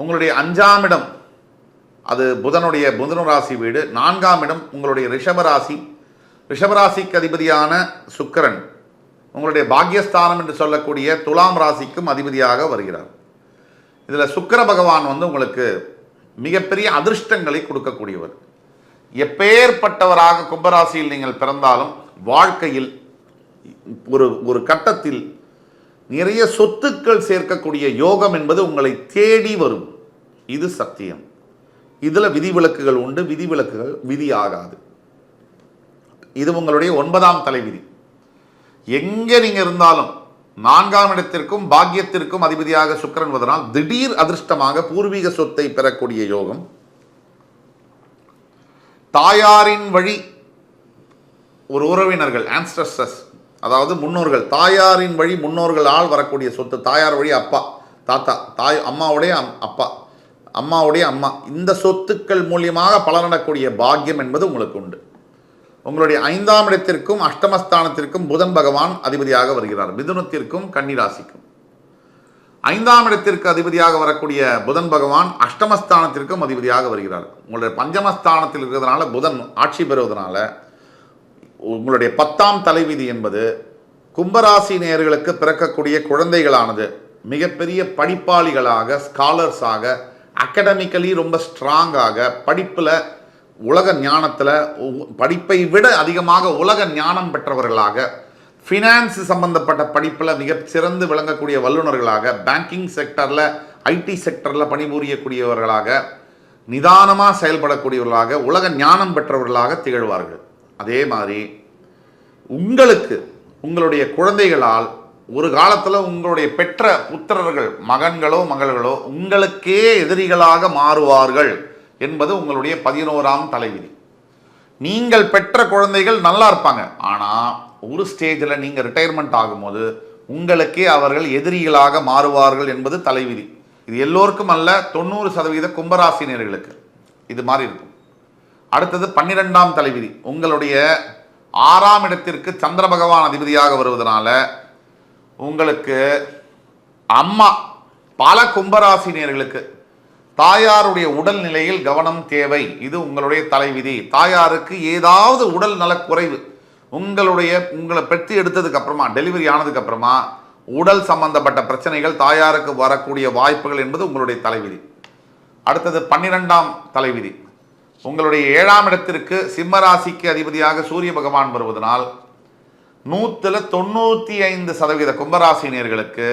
உங்களுடைய அஞ்சாம் இடம் அது புதனுடைய புதன ராசி வீடு. நான்காம் இடம் உங்களுடைய ரிஷபராசி ரிஷபராசிக்கு அதிபதியான சுக்கிரன் உங்களுடைய பாக்யஸ்தானம் என்று சொல்லக்கூடிய துலாம் ராசிக்கும் அதிபதியாக வருகிறார். இதில் சுக்கிர பகவான் வந்து உங்களுக்கு மிகப்பெரிய அதிர்ஷ்டங்களை கொடுக்கக்கூடியவர். எப்பேற்பட்டவராக கும்பராசியில் நீங்கள் பிறந்தாலும் வாழ்க்கையில் ஒரு ஒரு கட்டத்தில் நிறைய சொத்துக்கள் சேர்க்கக்கூடிய யோகம் என்பது உங்களை தேடி வரும். இது சத்தியம். இதில் விதிவிலக்குகள் உண்டு விதிவிலக்குகள் விதி ஆகாது. இது உங்களுடைய ஒன்பதாம் தலைவிதி. எங்கே நீங்கள் இருந்தாலும் நான்காம் இடத்திற்கும் பாக்கியத்திற்கும் அதிபதியாக சுக்கரன் வதனால் திடீர் அதிர்ஷ்டமாக பூர்வீக சொத்தை பெறக்கூடிய யோகம். தாயாரின் வழி ஒரு உறவினர்கள் ஆன்ஸ்டர்சஸ் அதாவது முன்னோர்கள் தாயாரின் வழி முன்னோர்களால் வரக்கூடிய சொத்து தாயார் வழி அப்பா தாத்தா தாய் அம்மாவுடைய அம்- அப்பா அம்மாவுடைய அம்மா. இந்த சொத்துக்கள் மூலியமாக பலனடக்கூடிய பாக்கியம் என்பது உங்களுக்கு உண்டு. உங்களுடைய ஐந்தாம் இடத்திற்கும் அஷ்டமஸ்தானத்திற்கும் புதன் பகவான் அதிபதியாக வருகிறார். மிதுனத்திற்கும் கன்னிராசிக்கும். ஐந்தாம் இடத்திற்கு அதிபதியாக வரக்கூடிய புதன் பகவான் அஷ்டமஸ்தானத்திற்கும் அதிபதியாக வருகிறார். உங்களுடைய பஞ்சமஸ்தானத்தில் இருக்கிறதுனால புதன் ஆட்சி பெறுவதனால உங்களுடைய பத்தாம் தலைவிதி என்பது கும்பராசி நேயர்களுக்கு பிறக்கக்கூடிய குழந்தைகளானது. மிகப்பெரிய படிப்பாளிகளாக ஸ்காலர்ஸாக அகடமிக்கலி ரொம்ப ஸ்ட்ராங்காக படிப்பில் உலக ஞானத்தில் படிப்பை விட அதிகமாக உலக ஞானம் பெற்றவர்களாக ஃபினான்ஸ் சம்பந்தப்பட்ட படிப்பில் மிக சிறந்து விளங்கக்கூடிய வல்லுநர்களாக பேங்கிங் செக்டரில் ஐடி செக்டரில் பணிபுரியக்கூடியவர்களாக நிதானமாக செயல்படக்கூடியவர்களாக உலக ஞானம் பெற்றவர்களாக திகழ்வார்கள். அதே மாதிரி உங்களுக்கு உங்களுடைய குழந்தைகளால் ஒரு காலத்தில் உங்களுடைய பெற்ற புத்திரர்கள் மகன்களோ மகள்களோ உங்களுக்கே எதிரிகளாக மாறுவார்கள் என்பது உங்களுடைய பதினோராம் தலைவிதி. நீங்கள் பெற்ற குழந்தைகள் நல்லா இருப்பாங்க. ஆனால் ஒரு ஸ்டேஜில் நீங்கள் ரிட்டையர்மெண்ட் ஆகும்போது உங்களுக்கே அவர்கள் எதிரிகளாக மாறுவார்கள் என்பது தலைவிதி. இது எல்லோருக்கும் அல்ல தொண்ணூறு சதவீத கும்பராசினியர்களுக்கு இது மாதிரி இருக்கும். அடுத்தது பன்னிரெண்டாம் தலைவிதி. உங்களுடைய ஆறாம் இடத்திற்கு சந்திர பகவான் அதிபதியாக வருவதனால உங்களுக்கு அம்மா பல கும்பராசினியர்களுக்கு தாயாருடைய உடல் நிலையில் கவனம் தேவை. இது உங்களுடைய தலைவிதி. தாயாருக்கு ஏதாவது உடல் நலக்குறைவு உங்களுடைய உங்களை பெற்று எடுத்ததுக்கு அப்புறமா டெலிவரி ஆனதுக்கு அப்புறமா உடல் சம்பந்தப்பட்ட பிரச்சனைகள் தாயாருக்கு வரக்கூடிய வாய்ப்புகள் என்பது உங்களுடைய தலைவிதி. அடுத்தது பன்னிரெண்டாம் தலைவிதி. உங்களுடைய ஏழாம் இடத்திற்கு சிம்ம ராசிக்கு அதிபதியாக சூரிய பகவான் வருவதனால் நூற்றில் தொண்ணூற்றி ஐந்து சதவீத கும்பராசினியர்களுக்கு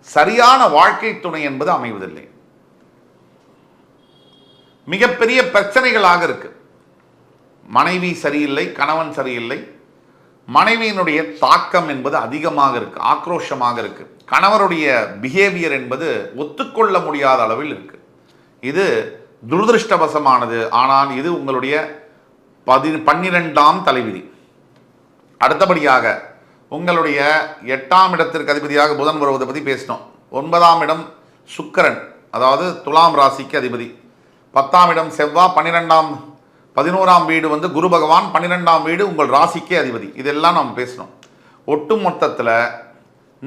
சரியான வாழ்க்கை துணை என்பது அமைவதில்லை. மிகப்பெரிய பிரச்சனைகளாக இருக்கு. மனைவி சரியில்லை கணவன் சரியில்லை. மனைவியினுடைய தாக்கம் என்பது அதிகமாக இருக்கு ஆக்ரோஷமாக இருக்கு. கணவருடைய பிஹேவியர் என்பது ஒத்துக்கொள்ள முடியாத அளவில் இருக்கு. இது துரதிருஷ்டவசமானது. ஆனால் இது உங்களுடைய பதி பன்னிரெண்டாம் தலைவிதி. அடுத்தபடியாக உங்களுடைய எட்டாம் இடத்திற்கு அதிபதியாக புதன் வருவதை பற்றி பேசினோம். ஒன்பதாம் இடம் சுக்கரன் அதாவது துலாம் ராசிக்கு அதிபதி. பத்தாம் இடம் செவ்வாய் பன்னிரெண்டாம் பதினோராம் வீடு வந்து குரு பகவான் பன்னிரெண்டாம் வீடு உங்கள் ராசிக்கே அதிபதி. இதெல்லாம் நாம் பேசணும் ஒட்டு மொத்தத்தில்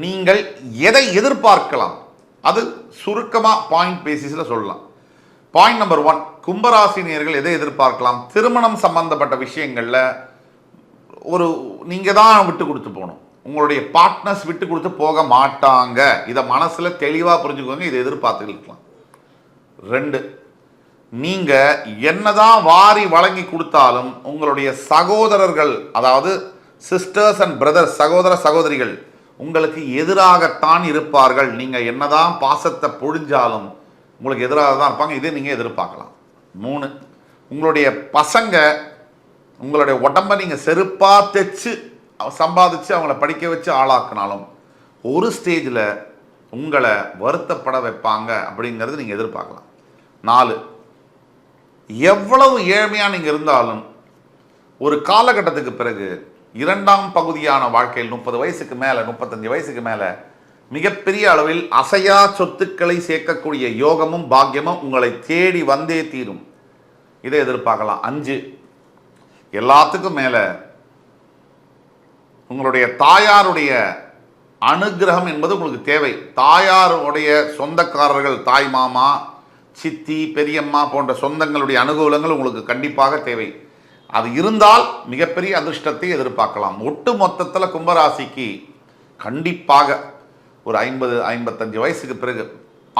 நீங்கள் எதை எதிர்பார்க்கலாம்? அது சுருக்கமாக பாயிண்ட் பேசிஸில் சொல்லலாம். பாயிண்ட் நம்பர் ஒன் கும்பராசினியர்கள் எதை எதிர்பார்க்கலாம்? திருமணம் சம்பந்தப்பட்ட விஷயங்களில் ஒரு நீங்கள் தான் விட்டு கொடுத்து போகணும். உங்களுடைய பார்ட்னர்ஸ் விட்டு கொடுத்து போக மாட்டாங்க. இதை மனசில் தெளிவாக புரிஞ்சுக்கோங்க இதை எதிர்பார்த்துக்கலாம். ரெண்டு நீங்கள் என்னதான் வாரி வழங்கி கொடுத்தாலும் உங்களுடைய சகோதரர்கள் அதாவது சிஸ்டர்ஸ் அண்ட் பிரதர்ஸ் சகோதர சகோதரிகள் உங்களுக்கு எதிராகத்தான் இருப்பார்கள். நீங்கள் என்னதான் பாசத்தை பொழிஞ்சாலும் உங்களுக்கு எதிராக தான் இருப்பாங்க. இதை நீங்கள் எதிர்பார்க்கலாம். மூணு உங்களுடைய பசங்க உங்களுடைய உடம்ப நீங்கள் செருப்பாக தைச்சு சம்பாதிச்சு அவங்கள படிக்க வச்சு ஆளாக்குனாலும் ஒரு ஸ்டேஜில் உங்களை வருத்தப்பட வைப்பாங்க அப்படிங்கிறது நீங்கள் எதிர்பார்க்கலாம். நாலு எவ்வளவு ஏழ்மையாக நீங்கள் இருந்தாலும் ஒரு காலகட்டத்துக்கு பிறகு இரண்டாம் பகுதியான வாழ்க்கையில் முப்பது வயசுக்கு மேலே முப்பத்தஞ்சு வயசுக்கு மேலே மிகப்பெரிய அளவில் அசையா சொத்துக்களை சேர்க்கக்கூடிய யோகமும் பாக்கியமும் உங்களை தேடி வந்தே தீரும். இதை எதிர்பார்க்கலாம். அஞ்சு எல்லாத்துக்கும் மேலே உங்களுடைய தாயாருடைய அனுக்கிரகம் என்பது உங்களுக்கு தேவை. தாயாருடைய சொந்தக்காரர்கள் தாய் மாமா சித்தி பெரியம்மா போன்ற சொந்தங்களுடைய அனுகூலங்கள் உங்களுக்கு கண்டிப்பாக தேவை. அது இருந்தால் மிகப்பெரிய அதிர்ஷ்டத்தை எதிர்பார்க்கலாம். ஒட்டு மொத்தத்தில் கும்பராசிக்கு கண்டிப்பாக ஒரு ஐம்பது ஐம்பத்தஞ்சு வயசுக்கு பிறகு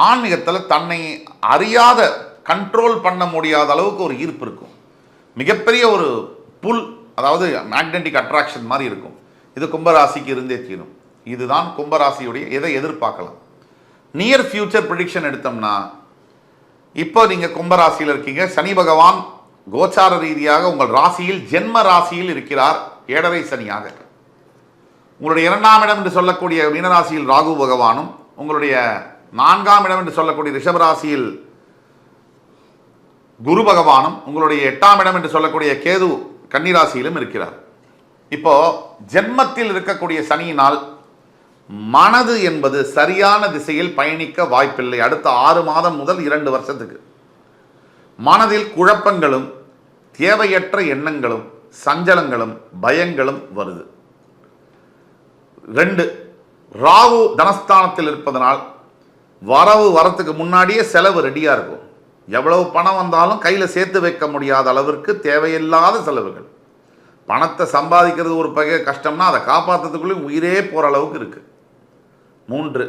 ஆன்மீகத்தில் தன்னை அறியாத கண்ட்ரோல் பண்ண முடியாத அளவுக்கு ஒரு ஈர்ப்பு இருக்கும். மிகப்பெரிய ஒரு புல் அதாவது மேக்னெட்டிக் அட்ராக்ஷன் மாதிரி இருக்கும். இது கும்பராசிக்கு இருந்தே தீரும். இதுதான் கும்பராசியுடைய எதை எதிர்பார்க்கலாம். நியர் ஃபியூச்சர் ப்ரிடிக்ஷன் எடுத்தோம்னா இப்போ நீங்கள் கும்பராசியில் இருக்கீங்க. சனி பகவான் கோச்சார ரீதியாக உங்கள் ராசியில் ஜென்ம ராசியில் இருக்கிறார். ஏழரை சனியாக. உங்களுடைய இரண்டாம் இடம் என்று சொல்லக்கூடிய மீனராசியில் ராகு பகவானும் உங்களுடைய நான்காம் இடம் என்று சொல்லக்கூடிய ரிஷபராசியில் குரு பகவானும் உங்களுடைய எட்டாம் இடம் என்று சொல்லக்கூடிய கேது கன்னிராசியிலும் இருக்கிறார். இப்போ ஜென்மத்தில் இருக்கக்கூடிய சனியினால் மனது என்பது சரியான திசையில் பயணிக்க வாய்ப்பில்லை. அடுத்த ஆறு மாதம் முதல் இரண்டு வருஷத்துக்கு. மனதில் குழப்பங்களும் தேவையற்ற எண்ணங்களும் சஞ்சலங்களும் பயங்களும் வருது. ரெண்டு ராகு தனஸ்தானத்தில் இருப்பதனால் வரவு வரத்துக்கு முன்னாடியே செலவு ரெடியாக இருக்கும். எவ்வளவு பணம் வந்தாலும் கையில் சேர்த்து வைக்க முடியாத அளவிற்கு தேவையில்லாத செலவுகள். பணத்தை சம்பாதிக்கிறது ஒரு பகை கஷ்டம்னா அதை காப்பாற்றுறதுக்குள்ளே உயிரே போகிற அளவுக்கு இருக்குது மூன்று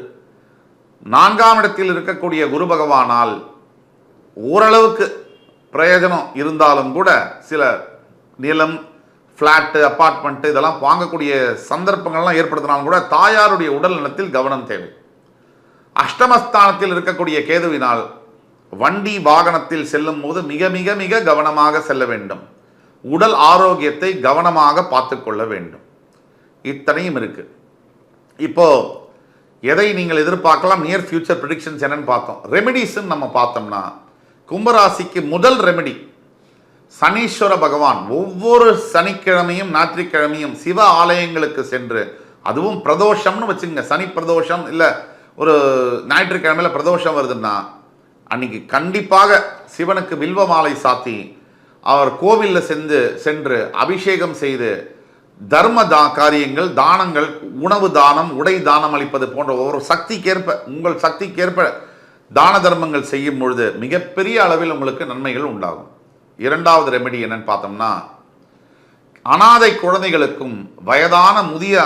நான்காம் இடத்தில் இருக்கக்கூடிய குரு பகவானால் ஓரளவுக்கு பிரயோஜனம் இருந்தாலும் கூட சில நிலம் ஃப்ளாட்டு அப்பார்ட்மெண்ட்டு இதெல்லாம் வாங்கக்கூடிய சந்தர்ப்பங்கள்லாம் ஏற்படுத்தினாலும் கூட தாயாருடைய உடல் நலத்தில் கவனம் தேவை. அஷ்டமஸ்தானத்தில் இருக்கக்கூடிய கேதுவினால் வண்டி வாகனத்தில் செல்லும் போது மிக மிக மிக கவனமாக செல்ல வேண்டும். உடல் ஆரோக்கியத்தை கவனமாக பார்த்துக்கொள்ள வேண்டும். இத்தனையும் இருக்கு. இப்போ எதை நீங்கள் எதிர்பார்க்கலாம்? நியர் ஃபியூச்சர் ப்ரிடிக்ஷன்ஸ் என்னன்னு பார்த்தோம். ரெமெடிஸ்ன்னு நம்ம பார்த்தோம்னா கும்பராசிக்கு முதல் ரெமெடி சனீஸ்வர பகவான் ஒவ்வொரு சனிக்கிழமையும் ஞாயிற்றுக்கிழமையும் சிவ ஆலயங்களுக்கு சென்று அதுவும் பிரதோஷம்னு வச்சுங்க சனி பிரதோஷம் இல்லை ஒரு ஞாயிற்றுக்கிழமையில் பிரதோஷம் வருதுன்னா அன்னைக்கு கண்டிப்பாக சிவனுக்கு வில்வ மாலை சாத்தி அவர் கோவிலில் சென்று சென்று அபிஷேகம் செய்து தர்ம தா காரியங்கள் தானங்கள் உணவு தானம் உடை தானம் அளிப்பது போன்ற ஒவ்வொரு சக்திக்கேற்ப உங்கள் சக்திக்கேற்ப தான தர்மங்கள் செய்யும் பொழுது மிகப்பெரிய அளவில் உங்களுக்கு நன்மைகள் உண்டாகும். இரண்டாவது ரெமெடி என்னன்னு பார்த்தோம்னா அனாதை குழந்தைகளுக்கும் வயதான முதிய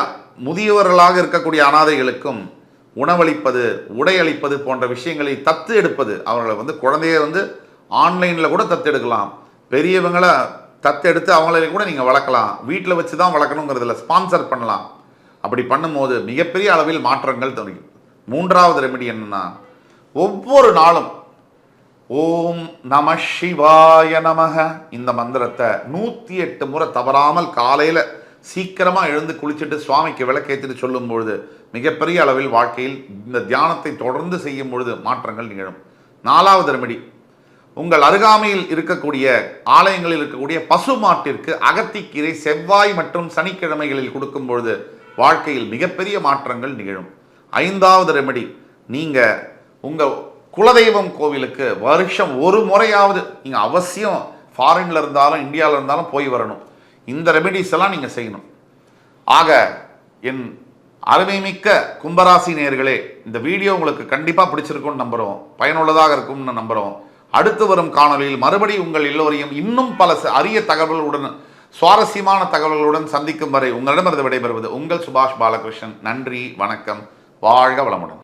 முதியவர்களாக இருக்கக்கூடிய அனாதைகளுக்கும் உணவளிப்பது உடை அளிப்பது போன்ற விஷயங்களை தத்து எடுப்பது. அவர்களை வந்து குழந்தைய வந்து ஆன்லைனில் கூட தத்து எடுக்கலாம். பெரியவங்களை தத்து எடுத்து அவங்கள கூட நீங்கள் வளர்க்கலாம். வீட்டில் வச்சு தான் வளர்க்கணுங்கிறதுல ஸ்பான்சர் பண்ணலாம். அப்படி பண்ணும்போது மிகப்பெரிய அளவில் மாற்றங்கள் தெரியும் மூன்றாவது ரெமெடி என்னன்னா ஒவ்வொரு நாளும் ஓம் நம சிவாய நமக. இந்த மந்திரத்தை நூற்றி எட்டு முறை தவறாமல் காலையில் சீக்கிரமாக எழுந்து குளிச்சுட்டு சுவாமிக்கு விளக்கேற்றிட்டு சொல்லும் பொழுது மிகப்பெரிய அளவில் வாழ்க்கையில் இந்த தியானத்தை தொடர்ந்து செய்யும் பொழுது மாற்றங்கள் நிகழும். நாலாவது ரெமெடி. உங்கள் அருகாமையில் இருக்கக்கூடிய ஆலயங்களில் இருக்கக்கூடிய பசு மாட்டிற்கு அகத்திக்கீரை செவ்வாய் மற்றும் சனிக்கிழமைகளில் கொடுக்கும் பொழுது வாழ்க்கையில் மிகப்பெரிய மாற்றங்கள் நிகழும். ஐந்தாவது ரெமெடி. நீங்கள் உங்கள் குலதெய்வம் கோவிலுக்கு வருஷம் ஒரு முறையாவது நீங்கள் அவசியம் ஃபாரின்ல இருந்தாலும் இந்தியாவில் இருந்தாலும் போய் வரணும். இந்த ரெமெடிஸ் எல்லாம் நீங்கள் செய்யணும். ஆக என் அருமைமிக்க கும்பராசி நேர்களே இந்த வீடியோ உங்களுக்கு கண்டிப்பாக பிடிச்சிருக்கும்னு நம்புகிறோம் பயனுள்ளதாக இருக்கும்னு நம்புகிறோம் அடுத்து வரும் காணொலியில் மறுபடி உங்கள் எல்லோரையும் இன்னும் பல ச- அரிய தகவல்களுடன் சுவாரஸ்யமான தகவல்களுடன் சந்திக்கும் வரை உங்களிடமிருந்து விடைபெறுவது உங்கள் சுபாஷ் பாலகிருஷ்ணன். நன்றி வணக்கம் வாழ்க வளமுடன்.